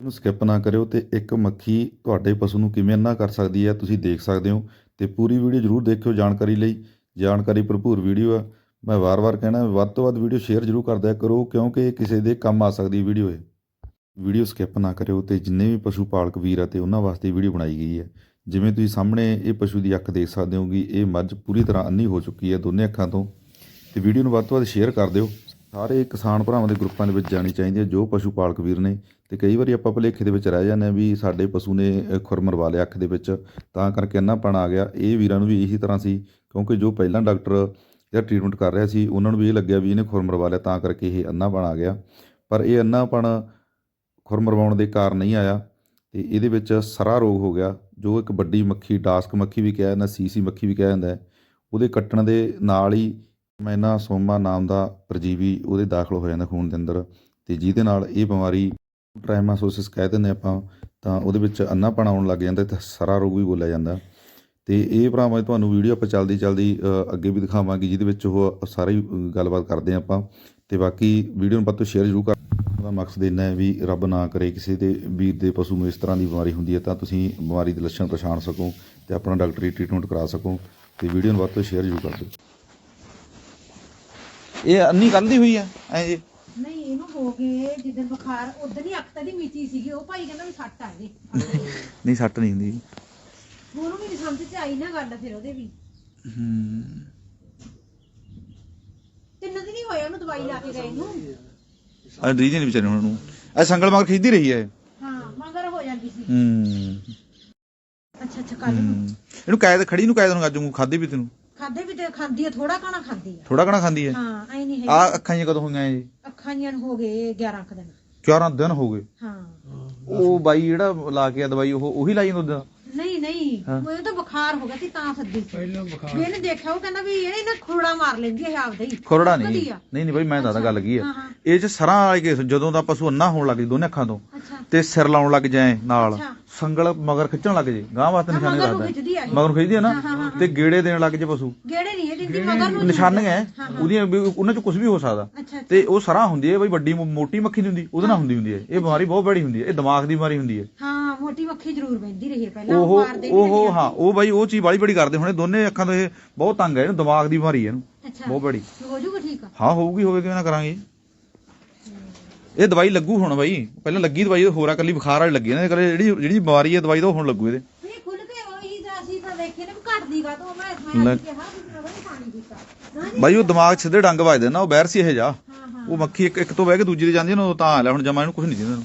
ਇਹਨੂੰ ਸਕਿਪ ਨਾ ਕਰਿਓ ਤੇ ਇੱਕ ਮੱਖੀ ਤੁਹਾਡੇ ਪਸ਼ੂ ਨੂੰ ਕਿਵੇਂ ਅੰਨਾ ਕਰ ਸਕਦੀ ਹੈ, ਤੁਸੀਂ ਦੇਖ ਸਕਦੇ ਹੋ ਤੇ ਪੂਰੀ ਵੀਡੀਓ ਜ਼ਰੂਰ ਦੇਖਿਓ ਜਾਣਕਾਰੀ ਲਈ। ਜਾਣਕਾਰੀ ਭਰਪੂਰ ਵੀਡੀਓ ਆ। ਮੈਂ ਵਾਰ-ਵਾਰ ਕਹਿਣਾ, ਵੱਧ ਤੋਂ ਵੱਧ ਵੀਡੀਓ ਸ਼ੇਅਰ ਜ਼ਰੂਰ ਕਰਦਿਆ ਕਰੋ ਕਿਉਂਕਿ ਇਹ ਕਿਸੇ ਦੇ ਕੰਮ ਆ ਸਕਦੀ ਵੀਡੀਓ ਹੈ ਵੀਡੀਓ ਸਕਿਪ ਨਾ ਕਰਿਓ ਤੇ ਜਿੰਨੇ ਵੀ ਪਸ਼ੂ ਪਾਲਕ ਵੀਰ ਆ ਤੇ ਉਹਨਾਂ ਵਾਸਤੇ ਵੀਡੀਓ ਬਣਾਈ ਗਈ ਹੈ। ਜਿਵੇਂ ਤੁਸੀਂ ਸਾਹਮਣੇ ਇਹ ਪਸ਼ੂ ਦੀ ਅੱਖ ਦੇਖ ਸਕਦੇ ਹੋ ਕਿ ਇਹ ਮੱਝ ਪੂਰੀ ਤਰ੍ਹਾਂ ਅੰਨੀ ਹੋ ਚੁੱਕੀ ਹੈ ਦੋਨੇ ਅੱਖਾਂ ਤੋਂ। ਤੇ ਵੀਡੀਓ ਨੂੰ ਵੱਧ ਤੋਂ ਵੱਧ ਸ਼ੇਅਰ ਕਰ ਦਿਓ। ਸਾਰੇ ਕਿਸਾਨ ਭਰਾਵਾਂ ਦੇ ਗਰੁੱਪਾਂ ਦੇ ਵਿੱਚ ਜਾਣੀ ਚਾਹੀਦੀ ਹੈ ਜੋ ਪਸ਼ੂ ਪਾਲਕ ਵੀਰ ਨੇ। ਤੇ ਕਈ ਵਾਰੀ ਆਪਾਂ ਭੁਲੇਖੇ ਦੇ ਵਿੱਚ ਰਹਿ ਜਾਂਦੇ ਹਾਂ ਵੀ ਸਾਡੇ ਪਸ਼ੂ ਨੇ ਅ, ਖੁਰ ਮਰਵਾ ਲਿਆ ਅੱਖ ਦੇ ਵਿੱਚ। ਤਾਂ ਕਰਕੇ ਅੰਨਾਪਣ ਆ ਗਿਆ। ਇਹ ਵੀਰਾਂ ਨੂੰ ਵੀ ਇਹੀ ਤਰ੍ਹਾਂ ਸੀ ਕਿਉਂਕਿ ਜੋ ਪਹਿਲਾਂ ਡਾਕਟਰ ਜਿਹੜਾ ਟ੍ਰੀਟਮੈਂਟ ਕਰ ਰਿਹਾ ਸੀ ਉਹਨਾਂ ਨੂੰ ਵੀ ਇਹ ਲੱਗਿਆ ਵੀ ਇਹਨੇ ਖੁਰ ਮਰਵਾ ਲਿਆ ਤਾਂ ਕਰਕੇ ਇਹ ਅੰਨਾਪਣ ਆ ਗਿਆ। ਪਰ ਇਹ ਅੰਨਾਪਣ ਖੁਰ ਮਰਵਾਉਣ ਦੇ ਕਾਰਨ ਨਹੀਂ ਆਇਆ। ਤੇ ਇਹਦੇ ਵਿੱਚ ਸਰਾ ਰੋਗ ਹੋ ਗਿਆ ਜੋ ਇੱਕ ਵੱਡੀ ਮੱਖੀ ਡਾਸਕ ਮੱਖੀ ਵੀ ਕਿਹਾ ਜਾਂਦਾ ਸੀਸੀ ਮੱਖੀ ਵੀ ਕਿਹਾ ਜਾਂਦਾ ਉਹਦੇ ਕੱਟਣ ਦੇ ਨਾਲ ਹੀ ਮੈਨਾ ਸੋਮਾ ਨਾਮ ਦਾ ਪਰਜੀਵੀ ਉਹਦੇ ਦਾਖਲ ਹੋ ਜਾਂਦਾ ਖੂਨ ਦੇ ਅੰਦਰ ਤੇ ਜਿਹਦੇ ਨਾਲ ਇਹ ਬਿਮਾਰੀ ਟ੍ਰਾਈਮਾਸੋਸਿਸ ਕਹਿ ਦਿੰਦੇ ਆਪਾਂ, ਤਾਂ ਉਹਦੇ ਵਿੱਚ ਅੰਨਾਪਣ ਆਉਣ ਲੱਗ ਜਾਂਦਾ ਤੇ ਸਾਰਾ ਰੋਗ ਵੀ ਬੋਲਿਆ ਜਾਂਦਾ। ਤੇ ਇਹ ਭਰਾਵਾਂ, ਤੁਹਾਨੂੰ ਵੀਡੀਓ ਆਪਾਂ ਚਲਦੀ ਚਲਦੀ ਅੱਗੇ ਵੀ ਦਿਖਾਵਾਂਗੇ, ਜਿਹਦੇ ਵਿੱਚ ਉਹ ਸਾਰੀ ਗੱਲਬਾਤ ਕਰਦੇ ਹਾਂ ਆਪਾਂ। ਤੇ ਬਾਕੀ ਵੀਡੀਓ ਨੂੰ ਵੱਧ ਤੋਂ ਸ਼ੇਅਰ ਜ਼ਰੂਰ ਕਰ, ਉਹਦਾ ਮਕਸਦ ਇੰਨਾ ਹੈ ਵੀ ਰੱਬ ਨਾ ਕਰੇ ਕਿਸੇ ਦੇ, ਵੀਰ ਦੇ ਪਸ਼ੂ ਨੂੰ ਇਸ ਤਰ੍ਹਾਂ ਦੀ ਬਿਮਾਰੀ ਹੁੰਦੀ ਹੈ, ਤਾਂ ਤੁਸੀਂ ਬਿਮਾਰੀ ਦੇ ਲੱਛਣ ਪਛਾਣ ਸਕੋ ਤੇ ਆਪਣਾ ਡਾਕਟਰੀ ਟ੍ਰੀਟਮੈਂਟ ਕਰਾ ਸਕੋ। ਤੇ ਵੀਡੀਓ ਨੂੰ ਵੱਧ ਤੋਂ ਸ਼ੇਅਰ ਜ਼ਰੂਰ ਕਰ ਦਿਓ। ਇਹ ਅੰਨੀ ਕੱਲ ਦੀ ਹੋਈ ਆ ਐ ਜੀ। ਨਹੀਂ ਇਹਨੂੰ ਹੋ ਗਏ ਜਿੱਦਣ ਬੁਖਾਰ ਉਦੋਂ ਹੀ ਅੱਖ ਦੀ ਮੀਚੀ ਸੀਗੀ ਉਹ ਭਾਈ ਕਹਿੰਦਾ ਵੀ ਸੱਟ ਆ ਇਹਦੇ ਨਹੀਂ ਸੱਟ ਨਹੀਂ ਹੁੰਦੀ। ਉਹਨੂੰ ਵੀ ਨੀ ਸਮਝ ਚ ਆਈ ਨਾ ਗੱਲ ਫਿਰ ਉਹਦੇ ਵੀ। ਹੂੰ। ਤਿੰਨ ਦਿਨ ਹੀ ਹੋਏ ਉਹਨੂੰ ਦਵਾਈ ਲਾ ਕੇ ਗਏ ਨੂੰ। ਆ ਰੀਜਨ ਵਿਚਾਰੇ ਹੁਣ ਨੂੰ ਐ ਸੰਗਲ ਮਗਰ ਖਿੱਚਦੀ ਰਹੀ ਐ ਹਾਂ ਮਗਰ ਹੋ ਜਾਂਦੀ ਸੀ। ਹੂੰ। ਅੱਛਾ ਅੱਛਾ ਕੱਲ ਨੂੰ। ਹੂੰ। ਇਹਨੂੰ ਕੈਦ ਖੜੀ ਨੂੰ ਕੈਦ ਨੂੰ ਅੱਜ ਨੂੰ ਖਾਦੀ ਵੀ ਤੈਨੂੰ। ਖਾਦੇ ਵੀ ਤੇ ਖਾਂਦੀ ਆ ਥੋੜਾ ਖਾਣਾ ਖਾਂਦੀ ਆ। ਥੋੜਾ ਕਣਾ ਖਾਂਦੀ ਐ ਹਾਂ ਐ ਨਹੀਂ ਆ ਹੈ ਅੱਖਾਂ ਜਿਹੀਆਂ ਕਦੋਂ ਹੋਈਆਂ ਜੀ? ਅੱਖਾਂ ਜੀਆਂ ਨੂੰ ਹੋ ਗਏ 11 ਕੁ ਦਿਨ। 11 ਦਿਨ ਹੋ ਗਏ? ਹਾਂ। ਉਹ ਬਾਈ ਜਿਹੜਾ ਲਾ ਕੇ ਆ ਦਵਾਈ ਉਹ ਉਹੀ ਲਾਈ ਜਾਂਦਾ ਨਹੀਂ ਨਹੀਂ। ਹਾਂ। ਉਹ ਤਾਂ ਬੁਖਾਰ ਹੋ ਗਿਆ ਸੀ ਤਾਂ ਸੱਦੀ ਸੀ। ਪਹਿਲਾਂ ਬੁਖਾਰ ਇਹਨੇ ਦੇਖਿਆ ਉਹ ਕਹਿੰਦਾ ਵੀ ਇਹ ਨਾ ਖੋੜਾ ਮਾਰ ਲੈਂਦੀ ਹੈ ਆਪਦਾ ਹੀ। ਖੁਰੜਾ ਨਹੀਂ। ਵਧੀਆ। ਨਹੀਂ ਨਹੀਂ ਬਾਈ ਮੈਂ ਦੱਸਦਾ ਗੱਲ ਕੀ ਹਾਂ ਹਾਂ। ਇਹ ਚ ਸਰਾਂ ਵਾਲੇ ਕੇਸ ਜਦੋਂ ਦਾ ਪਸ਼ੂ ਅੰਨਾ ਹੋਣ ਲੱਗ ਜੇ ਦੋਨੇ ਅੱਖਾਂ ਤੋਂ ਅੱਛਾ। ਤੇ ਸਿਰ ਲਾਉਣ ਲੱਗ ਜਾਏ ਨਾਲ ਅੱਛਾ। ਸੰਗਲ ਮਗਰ ਖਿੱਚਣ ਲੱਗ ਜੇ ਗਾਂ ਵਾਸਤੇ ਹਾਂ, ਨਿਸ਼ਾਨੇ ਮਗਰ ਨੂੰ ਰੱਖਦਾ ਖਿੱਚਦੀ ਆ ਇਹ। ਮਗਰ ਨੂੰ ਖਿੱਚਦੀ ਆ ਨਾ? ਹਾਂ, ਹਾਂ, ਹਾਂ। ਤੇ ਗੇੜੇ ਦੇਣ ਲੱਗ ਜੇ ਪਸ਼ੂ। ਗੇੜੇ ਨਹੀਂ ਇਹ ਦਿੰਦੀ ਮਗਰ ਨੂੰ ਨਿਸ਼ਾਨੀਆਂ ਹੈ। ਉਹਦੀਆਂ ਵੀ ਉਹਨਾਂ ਚ ਕੁਝ ਵੀ ਹੋ ਸਕਦਾ। ਅੱਛਾ ਤੇ ਉਹ ਸਰਾਂ ਹੁੰਦੀ ਹੈ ਬਈ ਵੱਡੀ ਮੋ- ਮੋਟੀ ਮੱਖੀ ਨਹੀਂ ਹੁੰਦੀ ਉਹਦੇ ਨਾਲ ਹੁੰਦੀ ਹੁੰਦੀ ਹੈ। ਇਹ ਬਿਮਾਰੀ ਬਹੁਤ ਬੜੀ ਹੁੰਦੀ ਹੈ ਇਹ ਦਿਮਾਗ ਦੀ ਬਿਮਾਰੀ ਹੁੰਦੀ ਹੈ। ਹਾਂ ਮੋਟੀ ਮੱਖੀ ਜ਼ਰੂਰ ਬੈਂਦੀ ਰਹੀ ਹੈ ਪਹਿਲਾਂ ਉਹ ਉਹ ਮਾਰਦੇ ਵੀ ਉਹ ਰਹੇ ਹਾਂ ਉਹ ਬਾਈ ਉਹ ਚੀਜ਼ ਬਾਲੀ ਬੜੀ ਕਰਦੇ ਹੁਣੇ ਦੋਨੇ ਅੱਖਾਂ ਤੋਂ ਇਹ ਬਹੁਤ ਤੰਗ ਹੈ ਇਹਨੂੰ ਦਿਮਾਗ ਦੀ ਬਿਮਾਰੀ ਹੈ ਇਹਨੂੰ ਅੱਛਾ। ਬਹੁਤ ਬੜੀ ਹੋ ਜਾਊਗਾ ਠੀਕ ਆ। ਹਾਂ ਹੋਊਗੀ ਹੋਵੇ ਕਿਵੇਂ ਨਾ ਕਰਾਂਗੇ। ਇਹ ਦਵਾਈ ਲੱਗੂ ਹੁਣ ਬਾਈ ਪਹਿਲਾਂ ਲੱਗੀ ਦਵਾਈ ਹੋਰਾ ਕੱਲੀ ਬੁਖਾਰ ਵਾਲੀ ਲੱਗੀ ਨਾ ਜਿਹੜੀ ਜਿਹੜੀ ਬਿਮਾਰੀ ਹੈ ਦਵਾਈ ਉਹ ਹੁਣ ਲੱਗੂ ਇਹਦੇ। ਅਸੀਂ ਤਾਂ ਨੇ ਘਟਦੀ ਗਾ ਤਾਂ ਮੈਂ ਮੈਂ ਕਿਹਾ ਵੀ ਮੈਂ ਪਾਣੀ ਬਾਈ ਉਹ ਦਿਮਾਗ 'ਚ ਸਿੱਧੇ ਡੰਗ ਵੱਜਦੇ ਨਾ ਉਹ ਬੈਰ ਸੀ ਇਹ ਜਾ ਹਾਂ ਹਾਂ। ਉਹ ਮੱਖੀ ਇੱਕ ਇੱਕ ਤੋਂ ਬਹਿ ਕੇ ਦੂਜੀ ਤੇ ਜਾਂਦੀ ਨਾ ਉਹ ਤਾਂ ਹਾਲ ਹੈ ਹੁਣ ਜਮਾ ਇਹਨੂੰ ਕੁਝ ਨਹੀਂ ਦਿੰਦਾ